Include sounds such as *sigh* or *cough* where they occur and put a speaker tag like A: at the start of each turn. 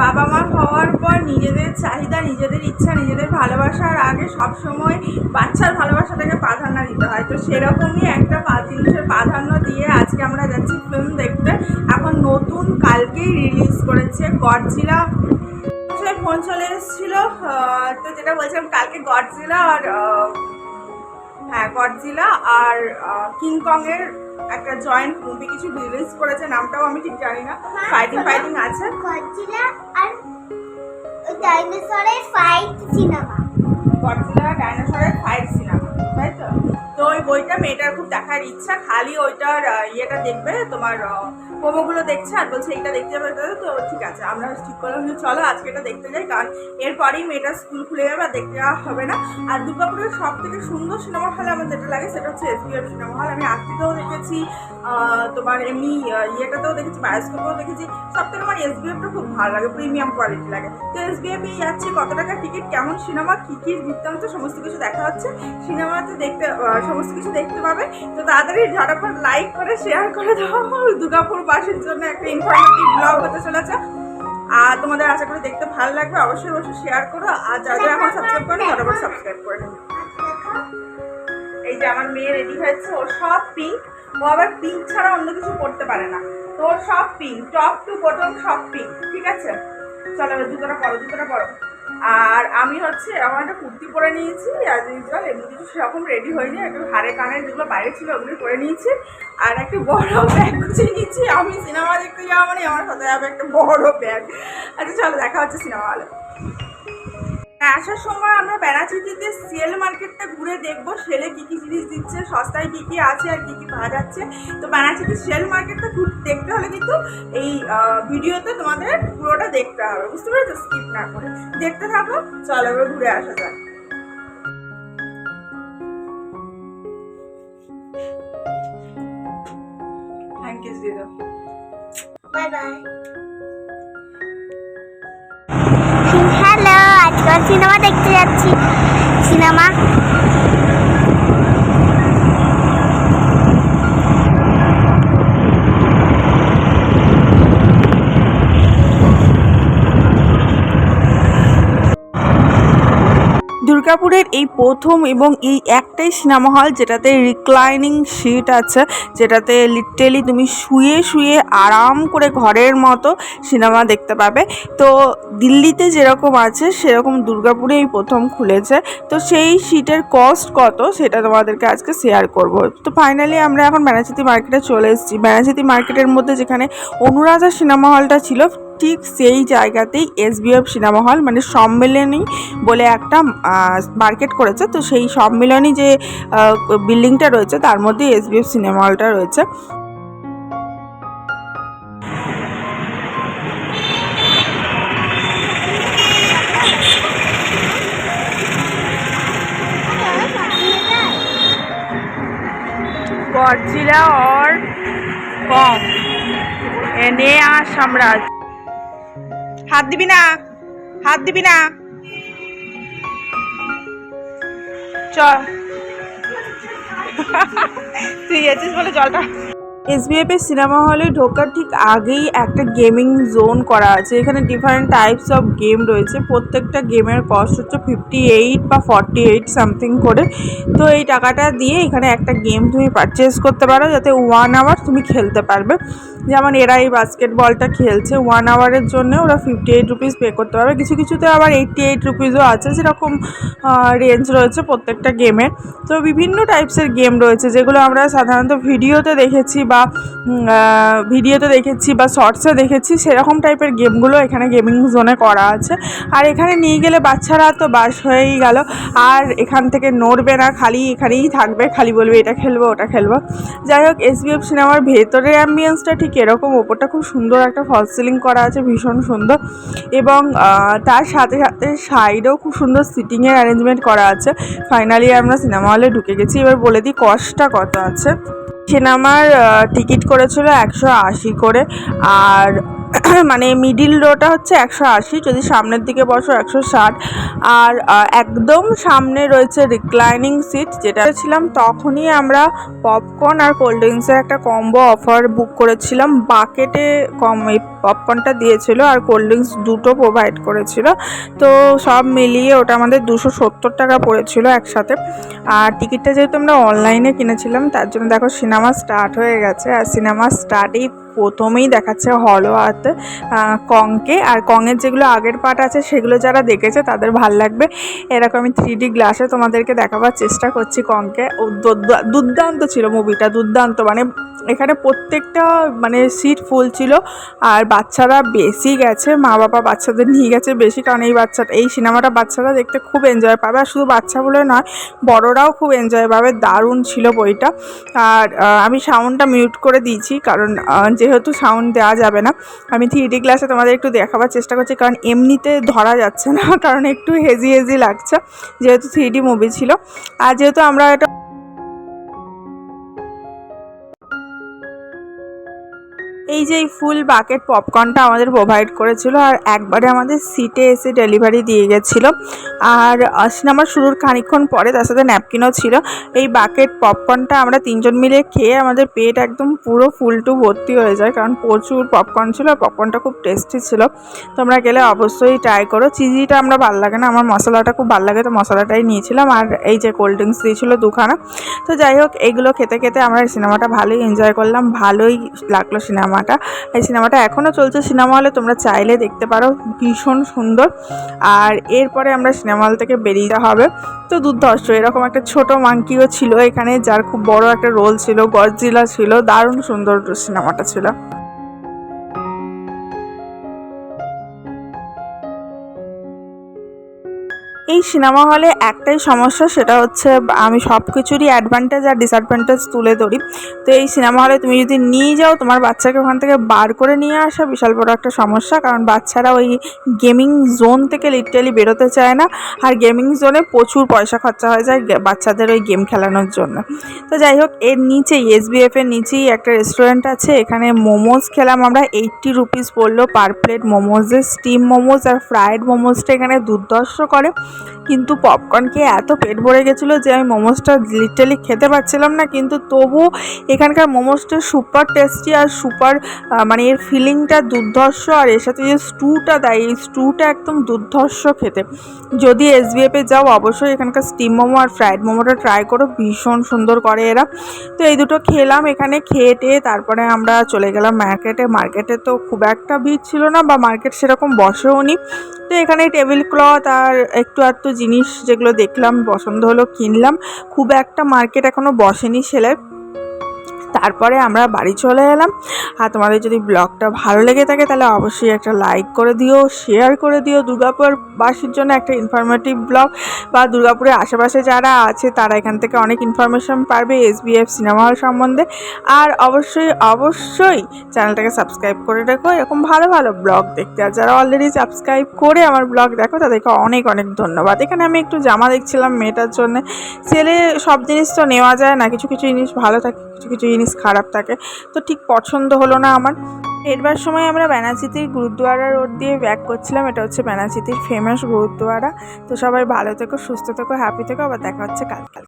A: বাবা মা হওয়ার পর নিজেদের চাহিদা, নিজেদের ইচ্ছা, নিজেদের ভালোবাসার আগে সবসময় বাচ্চার ভালোবাসাটাকে প্রাধান্য দিতে হয়। তো সেরকমই একটা জিনিসের প্রাধান্য দিয়ে আজকে আমরা যাচ্ছি ফিল্ম দেখতে। এখন নতুন কালকেই রিলিজ করেছে গডজিলা ফোন চলে এসেছিল তো যেটা বলছিলাম কালকে গডজিলা আর হ্যাঁ গডজিলা আর কিংকং এর একটা জয়েন্ট মুভি কিছু রিলিজ করেছে নামটাও আমি ঠিক জানি না। ফাইটিং ফাইটিং আছে।
B: গডজিলা আর ওই ডাইনোসরের ফাইট সিনেমা
A: গডজিলা ডাইনোসরের ফাইট সিনেমা তাই তো? তো ওই বইটা মেয়েটার খুব দেখার ইচ্ছা খালি ওইটার ইয়েটা দেখবে তোমার প্রোমোগুলো দেখছে আর বলছে, এইটা দেখতে যাবে তো ঠিক আছে, আমরা ঠিক করলাম যে চলো আজকে এটা দেখতে যাই, কারণ এরপরেই মেয়েটা স্কুল খুলে যাবে আর দেখতে যাওয়া হবে না। আর দুর্গাপুরের সব থেকে সুন্দর সিনেমা হলে আমার যেটা লাগে, সেটা হচ্ছে এসবিএফ সিনেমা হল। আমি আত্মীয়তেও দেখেছি তোমার এমনি ইয়েটাতেও দেখেছি, বায়োস্কোপেও দেখেছি। সব থেকে আমার এসবিএফটা খুব ভালো লাগে, প্রিমিয়াম কোয়ালিটি লাগে। তো এসবিএফে যাচ্ছি, কত টাকা টিকিট কেমন সিনেমা, কী কী বৃত্তান্ত, সমস্ত কিছু দেখা হচ্ছে। সিনেমাতে দেখতে সমস্ত কিছু দেখতে পাবে। তো তাড়াতাড়ি ঝটাফট লাইক করে শেয়ার করে দাও। দুর্গাপুর বাসীর জন্য একটা ইনফরমেটিভ ব্লগ হতে চলেছে। আর তোমাদের আশা করে দেখতে ভালো লাগবে, অবশ্যই অবশ্যই শেয়ার করো। আর যারা যারা এখন সাবস্ক্রাইব করো ঝটাফট সাবস্ক্রাইব করে এই যে আমার মেয়ে রেডি হয়েছে, ও সব পিঙ্ক ও আবার পিঙ্ক ছাড়া অন্য কিছু করতে পারে না। তো ওর সব পিঙ্ক টপ টু বটম সব পিঙ্ক ঠিক আছে? চলো এবার জুতোটা পরো জুতোটা পরো আর আমি হচ্ছে এরকম একটা কুর্তি পরে নিয়েছি অ্যাজ ইউজুয়াল এমনি কিছু সেরকম রেডি হয়নি, একটু হাড়ে কানে যেগুলো বাইরে ছিল ওগুলো পরে নিয়েছি। আর একটা বড় ব্যাগ গুছিয়ে নিয়েছি, আমি সিনেমা দেখতে যাওয়া মানে আমার সাথে যাবে একটা বড় ব্যাগ আচ্ছা চলো দেখা হচ্ছে সিনেমা হলে আসার সময় আমরা বেড়াচিতিতে সেল মার্কেটটা ঘুরে দেখব, সেলে কী কী জিনিস দিচ্ছে, সস্তায় কী কী আছে আর কী কী পাওয়া যাচ্ছে। তো বেড়াচিতি সেল মার্কেটটা ঘুর দেখতে হলে কিন্তু এই ভিডিওতে তোমাদের পুরোটা দেখতে হবে। বুঝতে পেরেছ? স্কিপ না করে। দেখতে থাকো, চলো এবার ঘুরে আসা যাক। থ্যাংক ইউ
B: সিনেমা দেখতে যাচ্ছি। সিনেমা
A: দুর্গাপুরের এই প্রথম এবং এই একটাই সিনেমা হল যেটাতে রিক্লাইনিং সিট আছে, যেটাতে লিটারেলি তুমি শুয়ে শুয়ে আরাম করে ঘরের মতো সিনেমা দেখতে পাবে। তো দিল্লিতে যেরকম আছে, সেরকম দুর্গাপুরে এই প্রথম খুলেছে। তো সেই সিটের কস্ট কত সেটা তোমাদেরকে আজকে শেয়ার করব। তো ফাইনালি আমরা এখন ব্যানাচিতি মার্কেটে চলে এসেছি। ব্যানাচিতি মার্কেটের মধ্যে যেখানে অনুরাধা সিনেমা হলটা ছিল ঠিক সেই জায়গাতেই এসবিএফ সিনেমা হল মানে সম্মেলনী বলে একটা মার্কেট করেছে। তো সেই সম্মেলনী যে বিল্ডিংটা রয়েছে, তার মধ্যে এসবিএফ সিনেমা হলটা রয়েছে। গডজিলা और কম এনে আর সাম্রাজ্য। হাত দিবি না হাত দিবি না। চল। তুই গেছিস বলে জলটা এসবিএফ এর সিনেমা হলে ঢোকার ঠিক আগেই একটা গেমিং জোন করা আছে। এখানে ডিফারেন্ট টাইপস অফ গেম রয়েছে। প্রত্যেকটা গেমের কস্ট হচ্ছে ফিফটি এইট বা ফর্টি এইট সামথিং করে। তো এই টাকাটা দিয়ে এখানে একটা গেম তুমি পারচেস করতে পারো, যাতে ওয়ান আওয়ার তুমি খেলতে পারবে। যেমন এরা এই বাস্কেটবলটা খেলছে ওয়ান আওয়ারের জন্য ওরা ফিফটি এইট রুপিস পে করতে পারবে। কিছু কিছুতে আবার এইটটি এইট রুপিসও আছে যেরকম রেঞ্জ রয়েছে প্রত্যেকটা গেমের তো বিভিন্ন টাইপসের গেম রয়েছে, যেগুলো আমরা সাধারণত ভিডিওতে দেখেছি বা আহ, ভিডিওতে দেখেছি বা শর্টসে দেখেছি সেরকম টাইপের গেমগুলো এখানে গেমিং জোনে করা আছে। আর এখানে নিয়ে গেলে বাচ্চারা তো বাস হয়েই গেল। আর এখান থেকে নড়বে না খালি এখানেই থাকবে খালি বলবে এটা খেলব ওটা খেলব। যাই হোক এসবিএফ সিনেমার ভেতরের অ্যাম্বিয়েন্সটা ঠিক এরকম। ওপরটা খুব সুন্দর একটা ফল সিলিং করা আছে ভীষণ সুন্দর। এবং তার সাথে সাথে সাইডেও খুব সুন্দর সিটিংয়ের অ্যারেঞ্জমেন্ট করা আছে। ফাইনালি আমরা সিনেমা হলে ঢুকে গেছি। এবার বলে দিই কস্টটা কত আছে। সিনেমার টিকিট করেছিল একশো আশি করে। আর *coughs* মানে মিডিল রোটা হচ্ছে একশো আশি, যদি সামনের দিকে বসো একশো ষাট। আর একদম সামনে রয়েছে রিক্লাইনিং সিট যেটা ছিলাম তখনই আমরা পপকর্ন আর কোল্ড ড্রিঙ্কসের একটা কম্বো অফার বুক করেছিলাম। বাকেটে কম, এই পপকর্নটা দিয়েছিল আর কোল্ড ড্রিঙ্কস দুটো প্রোভাইড করেছিল। তো সব মিলিয়ে ওটা আমাদের দুশো সত্তর টাকা পড়েছিল একসাথে। আর টিকিটটা যেহেতু আমরা অনলাইনে কিনেছিলাম, তার জন্য দেখো সিনেমা স্টার্ট হয়ে গেছে। আর সিনেমা স্টার্টেই প্রথমেই দেখাচ্ছে হলওয়াতে কংকে। আর কংয়ের যেগুলো আগের পার্ট আছে সেগুলো যারা দেখেছে তাদের ভালো লাগবে। এরকম আমি থ্রি ডি গ্লাসে তোমাদেরকে দেখাবার চেষ্টা করছি কংকে। দুর্দান্ত ছিল মুভিটা দুর্দান্ত। মানে এখানে প্রত্যেকটা মানে সিট ফুল ছিল। আর বাচ্চারা বেশি গেছে মা বাবা বাচ্চাদের নিয়ে গেছে বেশি কারণ এই বাচ্চা এই সিনেমাটা বাচ্চারা দেখতে খুব এনজয় পাবে। আর শুধু বাচ্চা বলে নয় বড়রাও খুব এনজয় পাবে। দারুণ ছিল বইটা। আর আমি সাউন্ডটা মিউট করে দিয়েছি কারণ আহ, যেহেতু সাউন্ড দেওয়া যাবে না, আমি থ্রি ডি গ্লাসে তোমাদের একটু দেখাবার চেষ্টা করছি, কারণ এমনিতে ধরা যাচ্ছে না, *laughs* কারণ একটু হেজি হেজি লাগছে, যেহেতু থ্রি ডি মুভি ছিল। আর যেহেতু আমরা এটা এই যে ফুল বাকেট পপকর্নটা আমাদের প্রোভাইড করেছিল আর একবারে আমাদের সিটে এসে ডেলিভারি দিয়ে গেছিল। আর সিনেমা শুরুর খানিকক্ষণ পরে তার সাথে ন্যাপকিনও ছিল। এই বাকেট পপকর্নটা আমরা তিনজন মিলে খেয়ে আমাদের পেট একদম পুরো ফুল টু ভর্তি হয়ে যায়, কারণ প্রচুর পপকর্ন ছিল। আর পপকর্নটা খুব টেস্টি ছিল। তোমরা গেলে অবশ্যই ট্রাই করো। চিজিটা আমরা ভালো লাগে না, আমার মশলাটা খুব ভালো লাগে, তো মশলাটাই নিয়েছিলাম। আর এই যে কোল্ড ড্রিঙ্কস দিয়েছিল দুখানা। তো যাই হোক এইগুলো খেতে খেতে আমরা সিনেমাটা ভালোই এনজয় করলাম। ভালোই লাগল সিনেমাটা। এই সিনেমাটা এখনও চলছে। সিনেমা হলে তোমরা চাইলে দেখতে পারো। ভীষণ সুন্দর। আর এরপরে আমরা সিনেমা হল থেকে বেরিয়ে হবে। তো দুর্ধর্ষ, এরকম একটা ছোট মাংকিও ছিল এখানে, যার খুব বড় একটা রোল ছিল। গজিলা ছিল। দারুণ সুন্দর সিনেমাটা ছিল। এই সিনেমা হলে একটাই সমস্যা, সেটা হচ্ছে আমি সব কিছুরই অ্যাডভান্টেজ আর ডিসঅ্যাডভান্টেজ তুলে ধরি। তো এই সিনেমা হলে তুমি যদি নিয়ে যাও, তোমার বাচ্চাকে ওখান থেকে বার করে নিয়ে আসা বিশাল বড় একটা সমস্যা, কারণ বাচ্চারা ওই গেমিং জোন থেকে লিটারালি বেরোতে চায় না। আর গেমিং জোনে প্রচুর পয়সা খরচা হয়ে যায় বাচ্চাদের ওই গেম খেলানোর জন্য। তো যাই হোক, এর নিচেই এসবিএফ এর নিচেই একটা রেস্টুরেন্ট আছে, এখানে মোমোজ খেলাম আমরা এইট্টি রুপিস পড়ল পার প্লেট মোমোজের স্টিম মোমোজ আর ফ্রায়েড মোমোজটা এখানে দুর্ধর্ষ করে। কিন্তু পপকর্ন খেয়ে এত পেট ভরে গেছিল যে আমি মোমোজটা লিটারালি খেতে পারছিলাম না। কিন্তু তবু এখানকার মোমোজটা সুপার টেস্টি আর সুপার মানে এর ফিলিংটা দুর্ধর্ষ আর এর সাথে যে স্টুটা দেয়, এই স্টুটা একদম দুর্ধর্ষ খেতে। যদি এসবিএফে যাও, অবশ্যই এখানকার স্টিম মোমো আর ফ্রাইড মোমোটা ট্রাই করো, ভীষণ সুন্দর করে এরা। তো এই দুটো খেলাম এখানে, খেয়ে টেয়ে তারপরে আমরা চলে গেলাম মার্কেটে মার্কেটে তো খুব একটা ভিড় ছিল না বা মার্কেট সেরকম বসেও নি তো এখানে টেবিল ক্লথ আর একটু আধটু জিনিস যেগুলো দেখলাম পছন্দ হলো কিনলাম। খুব একটা মার্কেট এখনও বসেনি সেলের তারপরে আমরা বাড়ি চলে এলাম। আর তোমাদের যদি ব্লগটা ভালো লেগে থাকে, তাহলে অবশ্যই একটা লাইক করে দিও শেয়ার করে দিও। দুর্গাপুর বাসীর জন্য একটা ইনফরমেটিভ ব্লগ বা দুর্গাপুরের আশেপাশে যারা আছে, তারা এখান থেকে অনেক ইনফরমেশন পারবে এসবিএফ সিনেমা হল সম্বন্ধে। আর অবশ্যই অবশ্যই চ্যানেলটাকে সাবস্ক্রাইব করে রেখো। এরকম ভালো ভালো ব্লগ দেখতে। আর যারা অলরেডি সাবস্ক্রাইব করে আমার ব্লগ দেখো, তাদেরকে অনেক অনেক ধন্যবাদ। এখানে আমি একটু জামা দেখছিলাম মেয়েটার জন্য। ছেলে সব জিনিস তো নেওয়া যায় না, কিছু কিছু জিনিস ভালো থাকে। কিছু কিছু জিনিস খারাপ থাকে। তো ঠিক পছন্দ হলো না আমার। ফেরবার সময় আমরা ব্যানাচিতির গুরুদুয়ারা রোড দিয়ে ব্যাক করছিলাম। এটা হচ্ছে ব্যানাচিতির ফেমাস গুরুদুয়ারা। তো সবাই ভালো থেকো, সুস্থ থেকো হ্যাপি থেকো। আবার দেখা হচ্ছে কাল কাল।